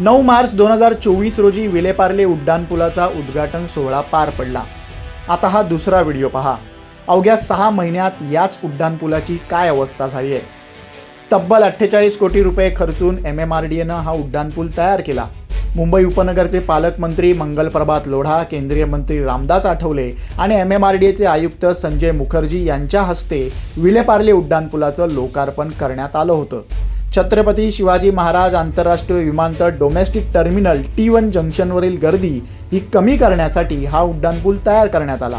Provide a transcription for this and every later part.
नऊ मार्च दोन हजार चोवीस रोजी विलेपार्ले उड्डाणपुलाचा उद्घाटन सोहळा पार पडला. आता हा दुसरा व्हिडिओ पहा. अवघ्या सहा महिन्यात याच उड्डाणपुलाची काय अवस्था झाली आहे? तब्बल अठ्ठेचाळीस कोटी रुपये खर्चून एम एम आर डी एनं हा उड्डाणपूल तयार केला. मुंबई उपनगरचे पालकमंत्री मंगलप्रभात लोढा केंद्रीय मंत्री रामदास आठवले आणि एम एम आर डी एचे आयुक्त संजय मुखर्जी यांच्या हस्ते विलेपार्ले उड्डाणपुलाचं लोकार्पण करण्यात आलं होतं. छत्रपती शिवाजी महाराज आंतरराष्ट्रीय विमानतळ डोमेस्टिक टर्मिनल टी वन जंक्शनवरील गर्दी ही कमी करण्यासाठी हा उड्डाणपूल तयार करण्यात आला.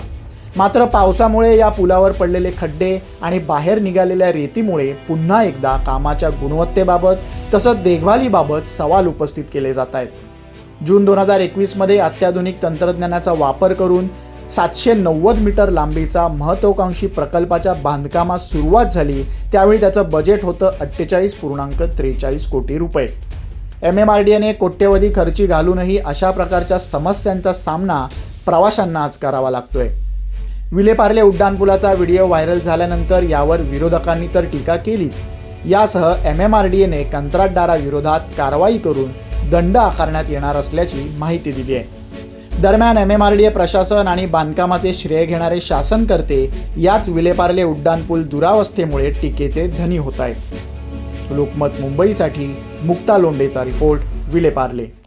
मात्र पावसामुळे या पुलावर पडलेले खड्डे आणि बाहेर निघालेल्या रेतीमुळे पुन्हा एकदा कामाच्या गुणवत्तेबाबत तसंच देखभालीबाबत सवाल उपस्थित केले जात आहेत. जून दोन हजार एकवीसमध्ये अत्याधुनिक तंत्रज्ञानाचा वापर करून सातशे नव्वद मीटर लांबीचा महत्त्वाकांक्षी प्रकल्पाच्या बांधकामास सुरुवात झाली. त्यावेळी त्याचं बजेट होतं अठ्ठेचाळीस पूर्णांक त्रेचाळीस कोटी रुपये. एम एम आर डी एने कोट्यवधी खर्ची घालूनही अशा प्रकारच्या समस्यांचा सामना प्रवाशांना आज करावा लागतोय. विलेपार्ले उड्डाणपुलाचा व्हिडिओ व्हायरल झाल्यानंतर यावर विरोधकांनी तर टीका केलीच. यासह एम एम आर डी एने कंत्राटदाराविरोधात कारवाई करून दंड आकारण्यात येणार असल्याची माहिती दिली आहे दरम्यान M M R D A प्रशासन आणि बांधकामाचे श्रेय घेणारे शासनकर्ते याच विलेपार्ले उड्डाणपूल दुरावस्थेमुळे टीकेचे धनी होत आहेत. लोकमत मुंबईसाठी मुक्ता लोंडेचा रिपोर्ट विलेपार्ले.